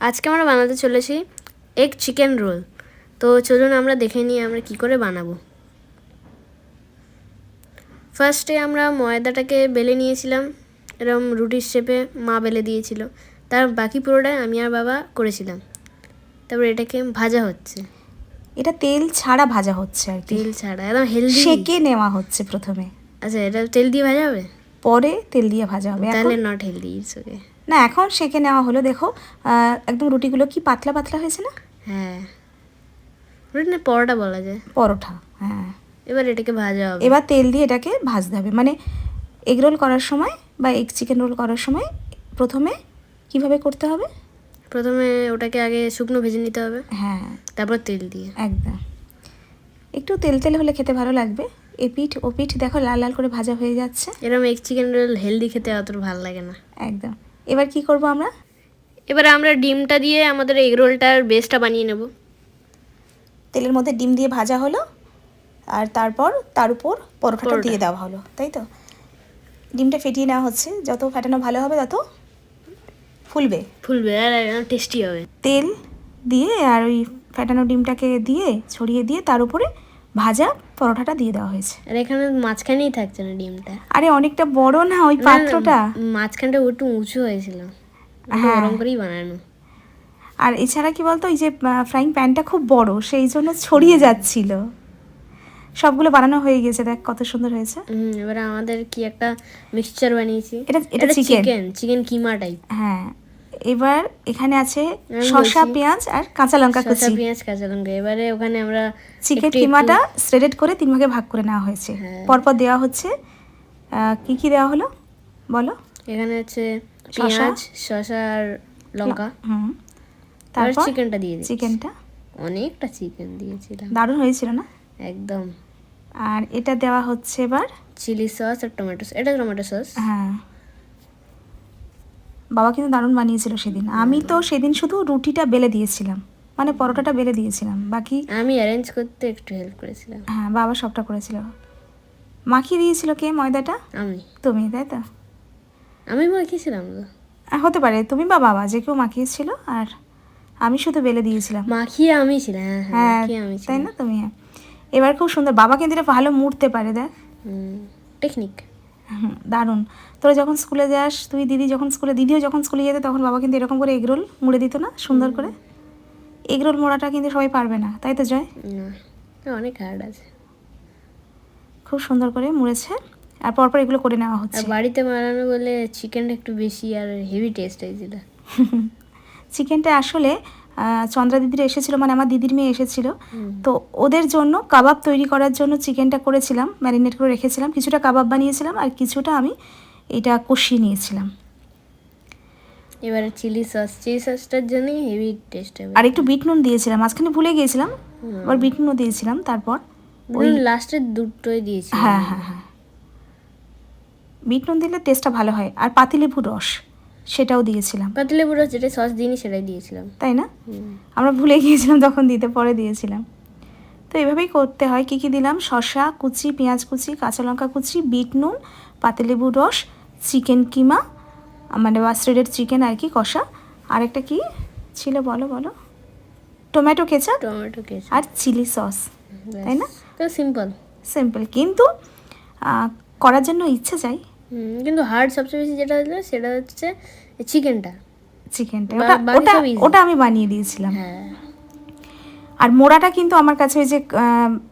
আজকে আমরা বানাতে চলেছি এগ চিকেন রোল তো চলুন আমরা দেখে নিই আমরা কি করে বানাবো। ফার্স্টে আমরা ময়দাটাকে বেলে নিয়েছিলাম এরকম রুটির শেপে মা বেলে দিয়েছিল। তার বাকি পুরোটাই আমি আর বাবা করেছিলাম। তারপর এটাকে ভাজা হচ্ছে। এটা তেল ছাড়া ভাজা হচ্ছে আর তেল ছাড়া একদম হেলদি সেকে নেওয়া হচ্ছে প্রথমে। আচ্ছা এটা তেল দিয়ে ভাজা হবে? পরে তেল দিয়ে ভাজা হবে। তাহলে নট হেলদি ইটস ওকে না এখন সেকে নেওয়া হলো দেখো। একদম রুটিগুলো কি পাতলা পাতলা হয়েছে না? হ্যাঁ। রুটি না পরোটা বলা যায়। পরোটা হ্যাঁ। এবার এটাকে ভাজা হবে। এবার তেল দিয়ে এটাকে ভাজতে হবে। মানে এগ রোল করার সময় বা এগ চিকেন রোল করার সময় প্রথমে কীভাবে করতে হবে? প্রথমে ওটাকে আগে শুকনো ভেজে নিতে হবে। হ্যাঁ। তারপর তেল দিয়ে। একদম। একটু তেল তেল হলে খেতে ভালো লাগবে। এ পিঠ ও পিঠ দেখো লাল লাল করে ভাজা হয়ে যাচ্ছে। এরকম এগ চিকেন রোল হেলদি খেতে অত ভালো লাগে না। একদম। এবার কি করব আমরা? এবারে আমরা ডিমটা দিয়ে আমাদের এগ রোলটার বেসটা বানিয়ে নেব। তেলের মধ্যে ডিম দিয়ে ভাজা হলো আর তারপর তার উপর পরোটাটা দিয়ে দেওয়া হলো তাই তো? ডিমটা ফেটিয়ে নেওয়া হচ্ছে যত ফেটানো ভালো হবে তত ফুলবে। ফুলবে আর টেস্টি হবে। তেল দিয়ে আর ওই ফেটানো ডিমটাকে দিয়ে ছড়িয়ে দিয়ে তার উপরে ভাজা পরোটাটা দিয়ে দেওয়া হয়েছে। আর এখানে মাঝখানেই থাকছে না ডিমটা। আরে অনেকটা বড় না ওই পাত্রটা? মাঝখানটা একটু উঁচু হয়েছিল। হ্যাঁ। করেই বানানো। আর এছাড়া কি বলতো ওই যে ফ্রাইং প্যানটা খুব বড় সেই জন্য ছড়িয়ে যাচ্ছিল। সবগুলো বানানো হয়ে গেছে দেখ কত সুন্দর হয়েছে। এবারে আমাদের কি একটা মিক্সচার বানিয়েছি। এটা এটা চিকেন চিকেন কিমা টাইপ হ্যাঁ। এবার এখানে আছে শসা পেঁয়াজ আর কাঁচা লঙ্কা শসা কুচি। পেঁয়াজ কাঁচা লঙ্কা। এবারে ওখানে আমরা চিকেন কিমাটা শ্রেডেড করে তিন ভাগে ভাগ করে নেওয়া হয়েছে। হ্যাঁ। পরপর দেওয়া হচ্ছে কি কি দেওয়া হলো? বলো। এখানে আছে শসা। পেঁয়াজ শসা আর লঙ্কা। হুম। তারপর চিকেনটা দিয়ে চিকেনটা অনেকটা চিকেন দিয়েছিলাম। দারুণ হয়েছিল না? একদম। আর এটা দেওয়া হচ্ছে এবার চিলি সস আর টমেটো এটা টমেটো সস হ্যাঁ। বাবা কিন্তু দারুণ বানিয়েছিল সেদিন। আমি তো সেদিন শুধু রুটিটা বেলে দিয়েছিলাম। মানে পরোটাটা বেলে দিয়েছিলাম। বাকি আমি অ্যারেঞ্জ করতে একটু হেল্প করেছিলাম। হ্যাঁ বাবা সবটা করেছিল। মাখিয়ে দিয়েছিল কে ময়দাটা? আমি। তুমি তাই তো? আমি মাখিয়েছিলাম তো হতে পারে। তুমি বা বাবা যে কেউ মাখিয়েছিল আর আমি শুধু বেলে দিয়েছিলাম। মাখিয়ে আমি ছিলাম হ্যাঁ হ্যাঁ হ্যাঁ তাই না তুমি? হ্যাঁ। এবার খুব সুন্দর। বাবা কিন্তু এটা ভালো মুড়তে পারে দেখ। টেকনিক দারুণ। তোরা যখন স্কুলে যাস তুই দিদি যখন স্কুলে দিদিও যখন স্কুলে যেতে তখন বাবা কিন্তু এরকম করে এগরোল মুড়ে দিত না সুন্দর করে। এগরোল মোড়াটা কিন্তু সবাই পারবে না তাই তো জয়? অনেক হার্ড আছে। খুব সুন্দর করে মুড়েছে আর পরপর এগুলো করে নেওয়া হচ্ছে। বাড়িতে বানানো বলে চিকেনটা একটু বেশি আর হেভি টেস্ট হয়েছিল চিকেনটা আসলে চন্দ্রা দিদির এসেছিল মানে আমার দিদির মেয়ে এসেছিল। তো ওদের জন্য কাবাব তৈরি করার জন্য চিকেনটা করেছিলাম ম্যারিনেট করে রেখেছিলাম। কিছুটা কাবাব বানিয়েছিলাম আর কিছুটা আমি এটা কষিয়ে নিয়েছিলাম। এবারে চিলি সস চিলি সসটার জন্যই হেভি টেস্ট হবে। আর একটু বিট নুন দিয়েছিলাম মাঝখানে ভুলে গিয়েছিলাম। আবার বিট নুনও দিয়েছিলাম তারপর ওই লাস্টে দুটোই দিয়েছি হ্যাঁ হ্যাঁ হ্যাঁ। বিট নুন দিলে টেস্টটা ভালো হয়। আর পাতিলেবু রস। সেটাও দিয়েছিলাম। পাতলে পুরো যেটা সস দিইনি সেটাই দিয়েছিলাম। তাই না? আমরা ভুলে গিয়েছিলাম তখন দিতে পরে দিয়েছিলাম। তো এভাবেই করতে হয়। কী কী দিলাম? শসা কুচি পেঁয়াজ কুচি কাঁচা লঙ্কা কুচি বিট নুন পাতিলেবু রস চিকেন কিমা মানে শ্রেডেড চিকেন আর কি কষা। আর একটা কি ছিল? বলো বলো। Tomato ketchup tomato ketchup. আর চিলি সস। তাই না? তো সিম্পল। সিম্পল। কিন্তু করার জন্য ইচ্ছে চাই। কিন্তু হার্ড সবচেয়ে বেশি যেটা হলো সেটা হচ্ছে চিকেনটা। চিকেনটা ওটা। ওটা আমি বানিয়ে দিয়েছিলাম। হ্যাঁ। আর মোড়াটা কিন্তু আমার কাছে ওই যে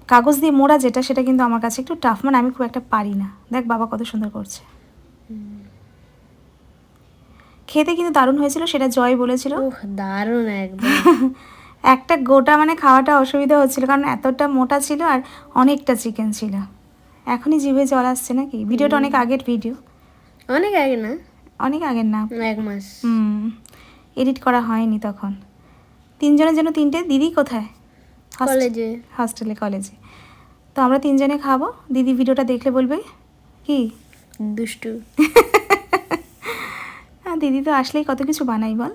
কাগজ দিয়ে মোড়া যেটা সেটা কিন্তু আমার কাছে একটু টাফ মানে আমি খুব একটা পারি না। দেখ বাবা কত সুন্দর করছে। খেতে কিন্তু দারুণ হয়েছিল সেটা জয় বলেছিল। দারুণ একদম। একটা গোটা মানে খাওয়াটা অসুবিধা হচ্ছিল কারণ এতটা মোটা ছিল আর অনেকটা চিকেন ছিল। এখনই জিভে জল আসছে নাকি? ভিডিওটা অনেক আগের ভিডিও। অনেক আগে না? অনেক আগের না? এক মাস। হুম। এডিট করা হয়নি তখন। তিনজনের জন্য তিনটে? দিদি কোথায়? কলেজে। হস্টেলে কলেজে। তো আমরা তিনজনে খাব। দিদি ভিডিওটা দেখলে বলবে কি? দুষ্টু। হ্যাঁ দিদি তো আসলেই কত কিছু বানাই বল।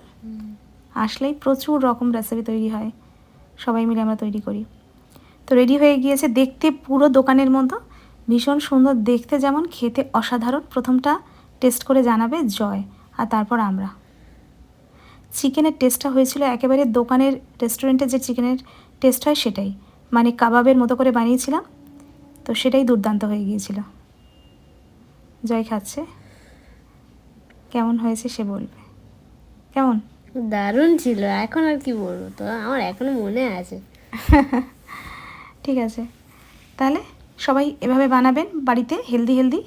আসলেই প্রচুর রকম রেসিপি তৈরি হয়। সবাই মিলে আমরা তৈরি করি। তো রেডি হয়ে গিয়েছে দেখতে পুরো দোকানের মতো। ভীষণ সুন্দর দেখতে যেমন খেতে অসাধারণ। প্রথমটা টেস্ট করে জানাবে জয় আর তারপর আমরা। চিকেনের টেস্টটা হয়েছিল একেবারে দোকানের রেস্টুরেন্টে যে চিকেনের টেস্ট হয় সেটাই। মানে কাবাবের মতো করে বানিয়েছিলাম তো সেটাই দুর্দান্ত হয়ে গিয়েছিল। জয় খাচ্ছে। কেমন হয়েছে সে বলবে। কেমন? দারুণ ছিল এখন আর কি বলব? তো আমার এখনও মনে আছে। ঠিক আছে। তাহলে সবাই এভাবে বানাবেন বাড়িতে হেলদি হেলদি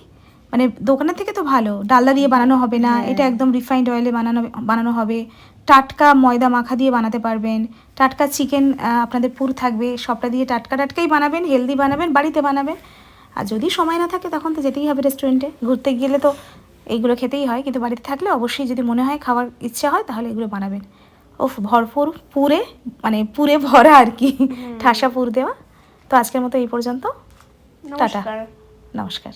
মানে দোকানের থেকে তো ভালো ডালদা দিয়ে বানানো হবে না এটা একদম রিফাইন্ড অয়েলে বানানো বানানো হবে। টাটকা ময়দা মাখা দিয়ে বানাতে পারবেন টাটকা চিকেন আপনাদের পুর থাকবে সবটা দিয়ে টাটকা টাটকাই বানাবেন হেলদি বানাবেন বাড়িতে বানাবেন। আর যদি সময় না থাকে তখন তো যেতেই হবে রেস্টুরেন্টে ঘুরতে গেলে তো এইগুলো খেতেই হয় কিন্তু বাড়িতে থাকলে অবশ্যই যদি মনে হয় খাওয়ার ইচ্ছা হয় তাহলে এগুলো বানাবেন। ওফ ভরপুর পুরে মানে পুরে ভরা আর কি ঠাসা পুর দেওয়া। তো আজকের মতো এই পর্যন্ত। টাটা। নমস্কার।